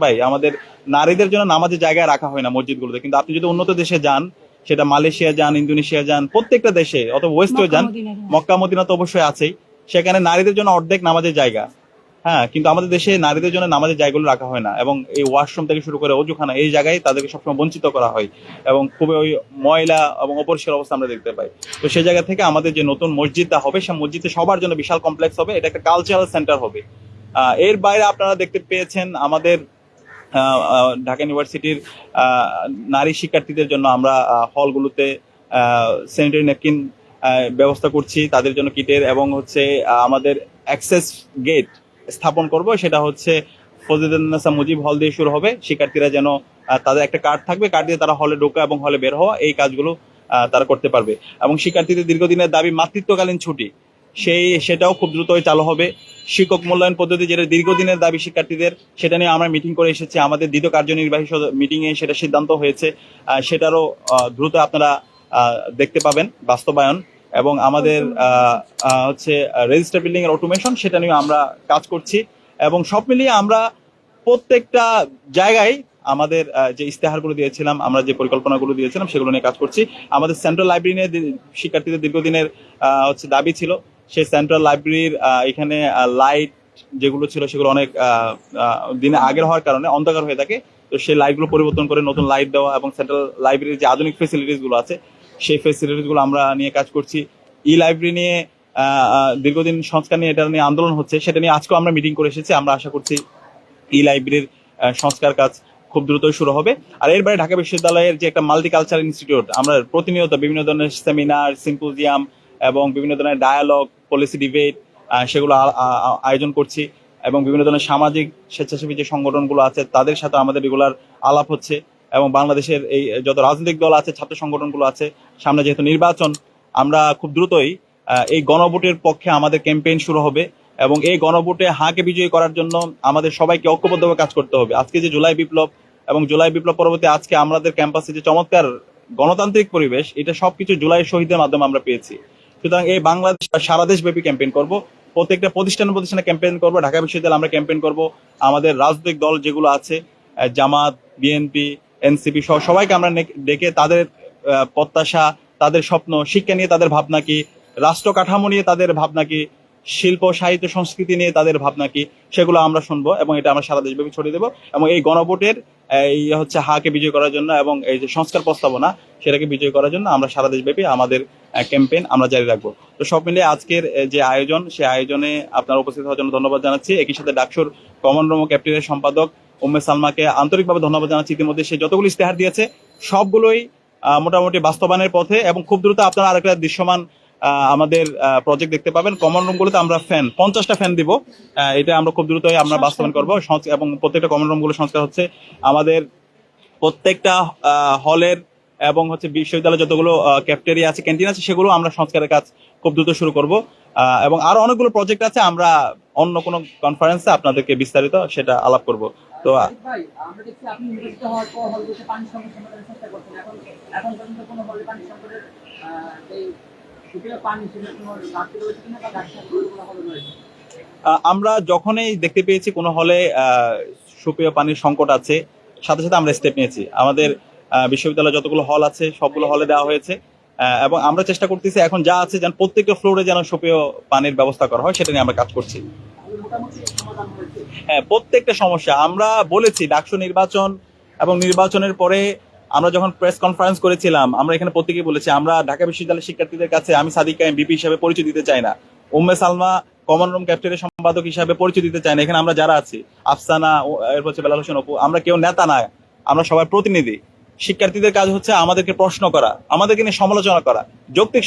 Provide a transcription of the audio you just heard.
ভাই আমাদের নারীদের জন্য নামাজের জায়গায় রাখা হয় না মসজিদগুলোতে। কিন্তু আপনি যদি উন্নত দেশে যান সেটা মালয়েশিয়া যান ইন্দোনেশিয়া যান প্রত্যেকটা দেশে অথবা ওয়েস্টেও যান মক্কা মদিনা তো অবশ্যই আছেই। সেখানে নারীদের জন্য অর্ধেক নামাজের জায়গা। হ্যাঁ কিন্তু আমাদের দেশে নারীদের জন্য নামাজের জায়গাগুলো রাখা হয় না। এবং এই ওয়াশরুম থেকে শুরু করে অজুখানা এই জায়গায় তাদেরকে সবসময় বঞ্চিত করা হয়। এবং খুবই ওই ময়লা এবং অপরিষ্কার অবস্থা আমরা দেখতে পাই। তো সেই জায়গা থেকে আমাদের যে নতুন মসজিদটা হবে সেই মসজিদে সবার জন্য বিশাল কমপ্লেক্স হবে। এটা একটা কালচারাল সেন্টার হবে। আহ, এর বাইরে আপনারা দেখতে পেয়েছেন আমাদের ঢাকা ইউনিভার্সিটির নারী শিক্ষার্থীদের জন্য আমরা হলগুলোতে স্যানিটারি ন্যাপকিন ব্যবস্থা করছি তাদের জন্য কিটের এবং হচ্ছে আমাদের অ্যাক্সেস গেট স্থাপন করব। সেটা হচ্ছে ফজিদুন্নেসা মুজিব হল দিয়ে শুরু হবে। শিক্ষার্থীরা যেন তাদের একটা কার্ড থাকবে। কার্ড দিয়ে তারা হলে ঢোকা এবং হলে বের হওয়া এই কাজগুলো তারা করতে পারবে। এবং শিক্ষার্থীদের দীর্ঘদিনের দাবি, মাতৃত্বকালীন ছুটি। সেই সেটাও খুব দ্রুতই চালু হবে। শিক্ষক মূল্যায়ন পদ্ধতি যেটা দীর্ঘদিনের দাবি শিক্ষার্থীদের, সেটা নিয়ে আমরা মিটিং করে এসেছি। আমাদের দ্বিতীয় কার্যনির্বাহী মিটিং এ সেটা সিদ্ধান্ত হয়েছে। সেটারও দ্রুত আপনারা দেখতে পাবেন বাস্তবায়ন। এবং আমাদের হচ্ছে রেজিস্টার বিল্ডিং এর অটোমেশন সেটা নিয়ে আমরা কাজ করছি। এবং সব মিলিয়ে আমরা প্রত্যেকটা জায়গায় আমাদের যে ইস্তেহারগুলো দিয়েছিলাম, আমরা যে পরিকল্পনাগুলো দিয়েছিলাম, সেগুলো নিয়ে কাজ করছি। আমাদের সেন্ট্রাল লাইব্রেরি নিয়ে শিক্ষার্থীদের দীর্ঘদিনের হচ্ছে দাবি ছিল। সেই সেন্ট্রাল লাইব্রেরির এখানে লাইট যেগুলো ছিল সেগুলো অনেক দিনে আগের হওয়ার কারণে অন্ধকার হয়ে থাকে। তো সেই লাইটগুলো পরিবর্তন করে নতুন লাইট দেওয়া এবং সেন্ট্রাল লাইব্রেরির যে আধুনিক ফেসিলিটিসগুলো আছে, সেই ফেসিলিটিসগুলো আমরা নিয়ে কাজ করছি। ই লাইব্রেরি নিয়ে দীর্ঘদিন সংস্কার নিয়ে এটা নিয়ে আন্দোলন হচ্ছে, সেটা নিয়ে আজকেও আমরা মিটিং করে এসেছি। আমরা আশা করছি ই লাইব্রেরির সংস্কার কাজ খুব দ্রুতই শুরু হবে। আর এর বাইরে ঢাকা বিশ্ববিদ্যালয়ের যে একটা মাল্টি কালচার ইনস্টিটিউট আমরা প্রতিনিয়ত বিভিন্ন ধরনের সেমিনার সিম্পোজিয়াম এবং বিভিন্ন ধরনের ডায়ালগ পলিসি ডিবেট সেগুলো আয়োজন করছি এবং বিভিন্ন ধরনের সামাজিক স্বেচ্ছাসেবী যে সংগঠনগুলো আছে, তাদের সাথে আমাদের রেগুলার আলাপ হচ্ছে এবং বাংলাদেশের এই যত রাজনৈতিক দল আছে, ছাত্র সংগঠনগুলো আছে, সামনে যেহেতু নির্বাচন, আমরা খুব দ্রুতই এই গণভোটের পক্ষে আমাদের ক্যাম্পেইন শুরু হবে এবং এই গণভোটে হাঁকে বিজয়ী করার জন্য আমাদের সবাইকে ঐক্যবদ্ধভাবে কাজ করতে হবে। আজকে যে জুলাই বিপ্লব এবং জুলাই বিপ্লব পরবর্তী আজকে আমাদের ক্যাম্পাসে যে চমৎকার গণতান্ত্রিক পরিবেশ, এটা সবকিছু জুলাই শহীদের মাধ্যমে আমরা পেয়েছি। সুতরাং এই বাংলাদেশ সারা দেশব্যাপী ক্যাম্পেইন করব। প্রত্যেকটা প্রতিষ্ঠান প্রতিষ্ঠানে ক্যাম্পেইন করব। ঢাকা বিশ্ববিদ্যালয়ে আমরা ক্যাম্পেইন করব। আমাদের রাজনৈতিক দল যেগুলো আছে জামাত বিএনপি এনসিপি সহ সবাইকে আমরা ডেকে তাদের প্রত্যাশা, তাদের স্বপ্ন, শিক্ষা নিয়ে তাদের ভাবনা কি, রাষ্ট্র কাঠামো নিয়ে তাদের ভাবনা কি শিল্প, সাহিত্য, সংস্কৃতি নিয়ে তাদের ভাবনা কি সেগুলো আমরা শুনব এবং এটা আমরা সারা দেশব্যাপী ছড়িয়ে দেবো এবং এই গণভোটের, এই হচ্ছে হাকে বিজয় করার জন্য এবং এই যে সংস্কার প্রস্তাবনা সেটাকে বিজয় করার জন্য আমরা সারা দেশব্যাপী আমাদের ক্যাম্পেইন আমরা জারি রাখব। তো সব মিলিয়ে আজকের যে আয়োজন, সে আয়োজনে আপনার উপস্থিত হওয়ার জন্য ধন্যবাদ জানাচ্ছি। একই সাথে ডাকসুর কমন রুম ক্যাপ্টেনের সম্পাদক উম্মে সালমাকে আন্তরিকভাবে ধন্যবাদ জানাচ্ছি ইতিমধ্যে। সে যতগুলো ইস্তেহার দিয়েছে, সবগুলোই মোটামুটি বাস্তবায়নের পথে এবং খুব দ্রুত আপনারা আরেকটা দৃশ্যমান আমাদের প্রজেক্ট দেখতে পাবেন। কমন রুম গুলোতে আমরা ফ্যান পঞ্চাশটা ফ্যান দিব। আহ, এটা আমরা খুব দ্রুতই আমরা বাস্তবায়ন করব। এবং প্রত্যেকটা কমন রুমগুলো সংস্কার হচ্ছে আমাদের প্রত্যেকটা হলের এবং হচ্ছে বিশ্ববিদ্যালয়ে যতগুলো ক্যাফটেরিয়া আছে ক্যান্টিন আছে সেগুলো আমরা সংস্কারের কাজ খুব দ্রুত শুরু করব। আহ, এবং আরও অনেকগুলো প্রজেক্ট আছে আমরা অন্য কোনো কনফারেন্সে আপনাদেরকে বিস্তারিত সেটা আলাপ করব। তো আহ, ভাই আমরা দেখছি আপনি নির্বাচিত হওয়ার পর হলগুলোতে পানি সংকট সমাধানের চেষ্টা করছেন। এখন এখন পর্যন্ত কোনো হলে পানি সংকটের আমরা যখনই দেখতে পেয়েছি কোনো হলে সুপেয় পানির সংকট আছে, সাথে সাথে আমরা স্টেপ নিয়েছি। আমাদের বিশ্ববিদ্যালয়ে যতগুলো হল আছে, সবগুলো হলে দেওয়া হয়েছে। এবং আমরা চেষ্টা করতেছি এখন যা আছে যেন প্রত্যেকটা ফ্লোরে যেন সুপেয় পানির ব্যবস্থা করা হয়, সেটা নিয়ে আমরা কাজ করছি। হ্যাঁ প্রত্যেকটা সমস্যা। আমরা বলেছি, ডাকসু নির্বাচন এবং নির্বাচনের পরে আমরা যখন প্রেস কনফারেন্স করেছিলাম, আমরা এখানে প্রত্যেকেই বলেছি, আমরা ঢাকা বিশ্ববিদ্যালয়ের শিক্ষার্থীদের কাছে আমি সাদিক কাইম বিপি হিসাবে পরিচয় দিতে চাই না। উম্মে সালমা কমন রুম ক্যাপ্টেনের সম্পাদক হিসাবে পরিচয় দিতে চাই না। এখানে আমরা যারা আছি, আফসানা এরপর হচ্ছে বেলাল হোসেন অপু, আমরা কেউ নেতা না, আমরা সবাই প্রতিনিধি। শিক্ষার্থীদের কাজ হচ্ছে আমাদেরকে প্রশ্ন করা, আমাদেরকে নিয়ে সমালোচনা করা, যৌক্তিক